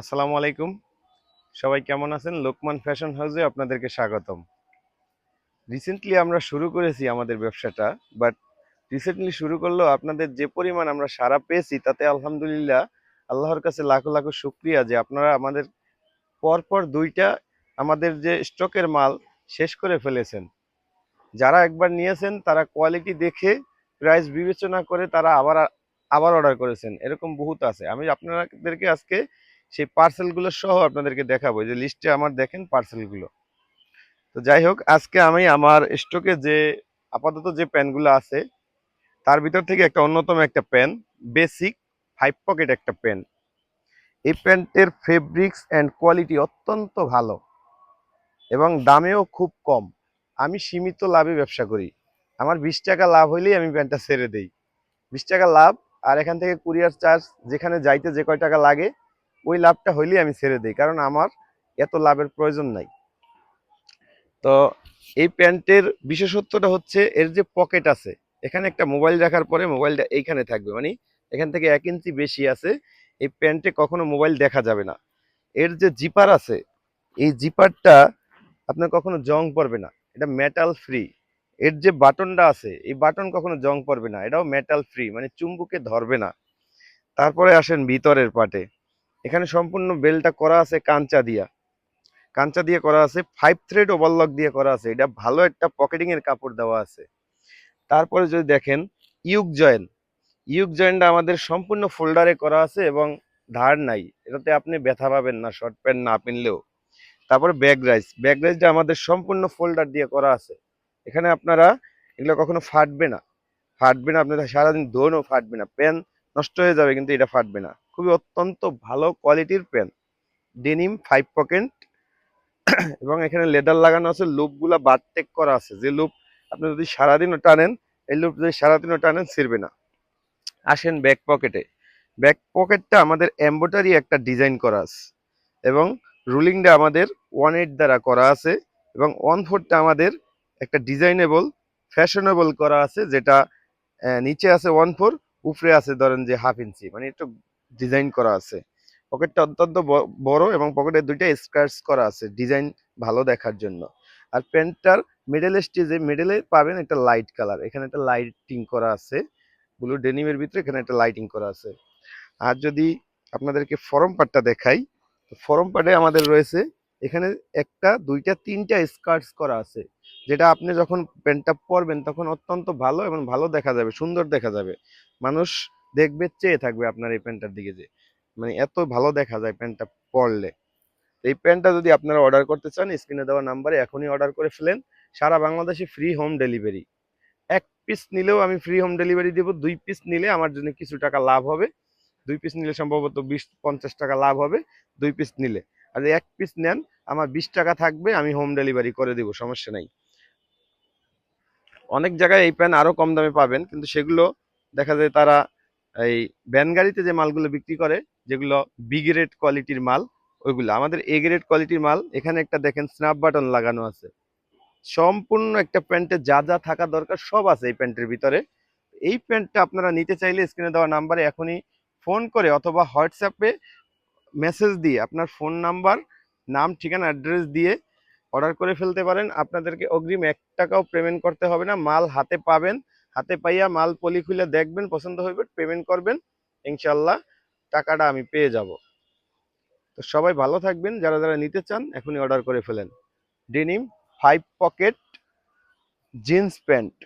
আসসালামু আলাইকুম। সবাই কেমন আছেন? লোকমান ফ্যাশন হাউসে আপনাদেরকে স্বাগতম। রিসেন্টলি আমরা শুরু করেছি আমাদের ব্যবসাটা বাট রিসেন্টলি শুরু করলেও আপনাদের যে পরিমাণ আমরা সারা পেয়েছি, তাতে আলহামদুলিল্লাহ আল্লাহর কাছে লাখো লাখো শুক্রিয়া যে আপনারা আমাদের পরপর দুইটা আমাদের যে স্টকের মাল শেষ করে ফেলেছেন। যারা একবার নিয়েছেন, তারা কোয়ালিটি দেখে প্রাইস বিবেচনা করে তারা আবার আবার অর্ডার করেছেন। এরকম বহুত আছে। আমি আপনাদেরকে আজকে সেই পার্সেলগুলো সহ আপনাদেরকে দেখাবো। যে লিস্টে আমার দেখেন পার্সেলগুলো তো যাই হোক, আজকে আমি আমার স্টকে যে আপাতত যে প্যানগুলো আছে, তার ভিতর থেকে একটা অন্যতম একটা প্যান বেসিক ফাইভ পকেট একটা প্যান এই প্যান্টের ফেব্রিক্স অ্যান্ড কোয়ালিটি অত্যন্ত ভালো এবং দামেও খুব কম। আমি সীমিত লাভে ব্যবসা করি। আমার বিশ টাকা লাভ হইলেই আমি প্যান্টটা ছেড়ে দেই। বিশ টাকা লাভ, আর এখান থেকে কুরিয়ার চার্জ যেখানে যাইতে যে কয় টাকা লাগে ওই লাভটা হইলেই আমি ছেড়ে দিই, কারণ আমার এত লাভের প্রয়োজন নাই। তো এই প্যান্টের বিশেষত্বটা হচ্ছে এর যে পকেট আছে, এখানে একটা মোবাইল রাখার পরে মোবাইলটা এইখানে থাকবে মানে এখান থেকে এক ইঞ্চি বেশি আছে, এই প্যান্টে কখনো মোবাইল দেখা যাবে না। এর যে জিপার আছে, এই জিপারটা আপনার কখনো জং পড়বে না, এটা মেটাল ফ্রি এর যে বাটনটা আছে, এই বাটন কখনো জং পড়বে না, এটাও মেটাল ফ্রি মানে চুম্বুকে ধরবে না। তারপরে আসেন ভিতরের পাটে এখানে সম্পূর্ণ বেলটা করা আছে কাঞ্চা দিয়া। কাঞ্চা দিয়ে করা আছে ফাইভ থ্রেড ওভারলক দিয়ে করা আছে। এটা ভালো একটা পকেটিং এর কাপড় দেওয়া আছে। তারপরে যদি দেখেন ইউক জয়েন ইউক জয়েনটা আমাদের সম্পূর্ণ ফোল্ডারে করা আছে এবং ধার নাই। এটাতে আপনি ব্যথা পাবেন না শর্ট প্যান্ট না পিনলেও। তারপরে ব্যাগ রাইস ব্যাগ রাইসটা আমাদের সম্পূর্ণ ফোল্ডার দিয়ে করা আছে। এখানে আপনারা এগুলো কখনো ফাটবে না। ফাটবে না, আপনারা সারাদিন ধোনও ফাটবে না। প্যান নষ্ট হয়ে যাবে, কিন্তু এটা ফাটবে না। খুবই অত্যন্ত ভালো কোয়ালিটির পেন ডেনিম ফাইভ পকেট এবং এখানে লেদার লাগানো আছে লুপগুলা বারটেক করা আছে। যে লুপ আপনি যদি সারাদিনও টানেন, এই লুপ যদি সারাদিনও টানেন, ছিঁড়বে না। আসেন ব্যাক পকেটে ব্যাক পকেটটা আমাদের এম্বোটারি একটা ডিজাইন করা আছে। এবং রুলিংটা আমাদের ওয়ান এইট দ্বারা করা আছে। এবং ওয়ান ফোরটা আমাদের একটা ডিজাইনেবল ফ্যাশনেবল করা আছে, যেটা নিচে আছে ওয়ান ফোর উপরে আছে ধরেন যে হাফ ইঞ্চি মানে একটু ডিজাইন করা আছে। পকেটটা অত্যন্ত বড় এবং পকেটে দুইটা স্কার্টস করা আছে ডিজাইন ভালো দেখার জন্য। আর প্যান্টটার মিডল স্টেজে মিডলে পাবেন একটা লাইট কালার এখানে একটা লাইটিং করা আছে। ব্লু ডেনিমের ভিতরে এখানে একটা লাইটিং করা আছে। আর যদি আপনাদেরকে ফরম পার্টটা দেখাই, তো ফরম পার্টে আমাদের রয়েছে, এখানে একটা, দুইটা, তিনটা স্কার্টস করা আছে। যেটা আপনি যখন প্যান্টটা পরবেন, তখন অত্যন্ত ভালো এবং ভালো দেখা যাবে, সুন্দর দেখা যাবে। মানুষ দেখবে, চেয়ে থাকবে আপনার এই প্যান্টটার দিকে যে মানে এত ভালো দেখা যায় প্যান্টটা পরলে। এই প্যান্টটা যদি আপনারা অর্ডার করতে চান, স্ক্রিনে দেওয়া নাম্বারে এখনই অর্ডার করে ফেলেন। সারা বাংলাদেশে ফ্রি হোম ডেলিভারি। এক পিস নিলেও আমি ফ্রি হোম ডেলিভারি দেবো। দুই পিস নিলে আমার জন্য কিছু টাকা লাভ হবে। দুই পিস নিলে সম্ভবত বিশ, পঞ্চাশ টাকা লাভ হবে দুই পিস নিলে। আর এক পিস নেন, আমার বিশ টাকা থাকবে, আমি হোম ডেলিভারি করে দিব, সমস্যা নাই। অনেক জায়গায় এই প্যান আরও কম দামে পাবেন, কিন্তু সেগুলো দেখা যায় তারা এই ভ্যান গাড়িতে যে মালগুলো বিক্রি করে, যেগুলো বি গ্রেড কোয়ালিটির মাল, ওইগুলো। আমাদের এ গ্রেড কোয়ালিটির মাল, এখানে একটা দেখেন স্ন্যাপ বাটন লাগানো আছে। সম্পূর্ণ একটা প্যান্টে যা যা থাকা দরকার সব আছে এই প্যান্টের ভিতরে। এই প্যান্টটা আপনারা নিতে চাইলে স্ক্রিনে দেওয়া নাম্বারে এখনই ফোন করে অথবা হোয়াটসঅ্যাপে মেসেজ দিয়ে আপনার ফোন নাম্বার নাম, ঠিকানা অ্যাড্রেস দিয়ে অর্ডার করে ফেলতে পারেন। আপনাদেরকে অগ্রিম এক টাকাও পেমেন্ট করতে হবে না। মাল হাতে পাবেন। হাতে পাইয়া মাল পলি খুলে দেখবেন, পছন্দ হইবে পেমেন্ট করবেন ইনশাল্লাহ টাকাটা আমি পেয়ে যাব। তো সবাই ভালো থাকবেন, যারা যারা নিতে চান, এখনই অর্ডার করে ফেলেন। Denim five pocket jeans pant